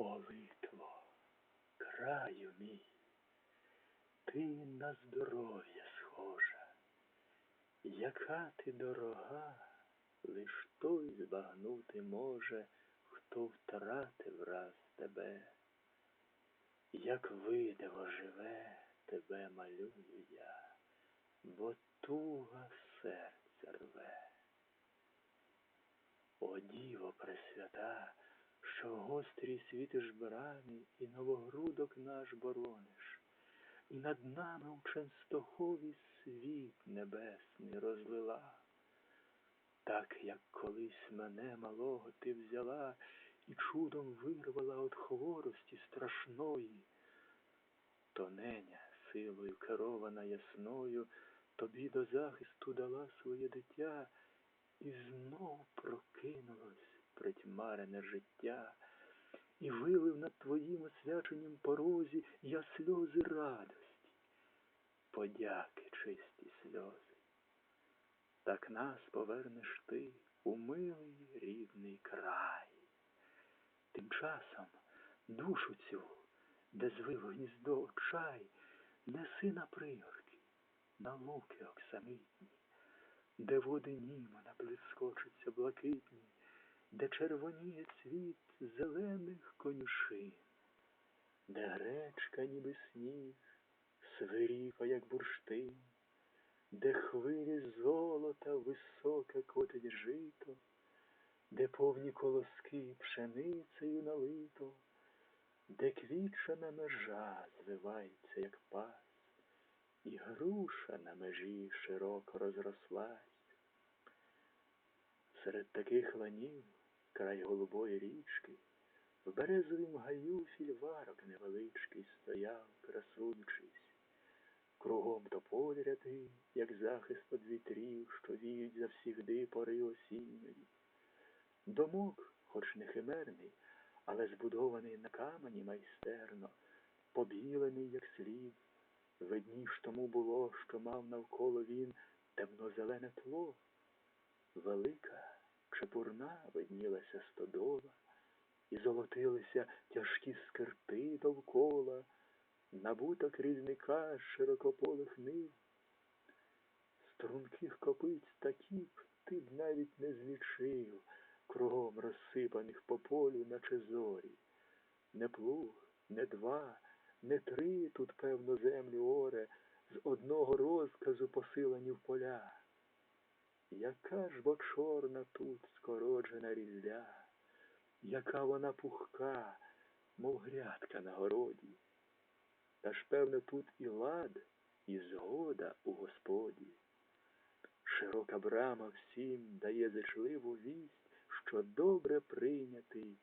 О, Литво, краю мій, ти на здоров'я схожа, яка ти дорога, лиш той збагнути може, хто втратив раз тебе. Як видиво живе, тебе малюю я, бо туга серця рве. О, Діво Пресвята, що в гострій світиш брамі і новогрудок наш борониш, і над нами у Ченстохові світ небесний розлила, так, як колись мене малого ти взяла і чудом вирвала от хворості страшної, то неня, силою керована ясною, тобі до захисту дала своє дитя, і знов прокинулось притьмарене життя, і вилив над твоїм освяченім порозі я сльози радості, подяки чисті сльози. Так нас повернеш ти у милий рідний край. Тим часом душу цю, де звило гніздо очай, неси на пригорки, на луки оксамитні, де води німана блискочуться блакитні, де червоніє цвіт зелених конюшин, де гречка, ніби сніг, свиріпа, як бурштин, де хвилі золота високе котить жито, де повні колоски пшеницею налито, де квітчана межа звивається, як пас, і груша на межі широко розрослась. Серед таких ланів, край голубої річки, в березовім гаю фільварок невеличкий стояв, красуючись. Кругом тополі ряди, як захист од вітрів, що віють завсігди пори осінньої. Домок, хоч не химерний, але збудований на камені майстерно, побілений, як слід. Видніш тому було, що мав навколо він темно-зелене тло. Велика, чепурна виднілася стодола, і золотилися тяжкі скирти довкола, набута крізника широкополих нив. Струнких копиць такі б ти б навіть не злічив, кругом розсипаних по полю, наче зорі. Не плуг, не два, не три тут, певно, землю оре, з одного розказу посилані в поля. Яка ж бо чорна тут скороджена різля, яка вона пухка, мов грядка на городі. Та ж, певно, тут і лад, і згода у господі. Широка брама всім дає зачливу вість, що добре прийнятий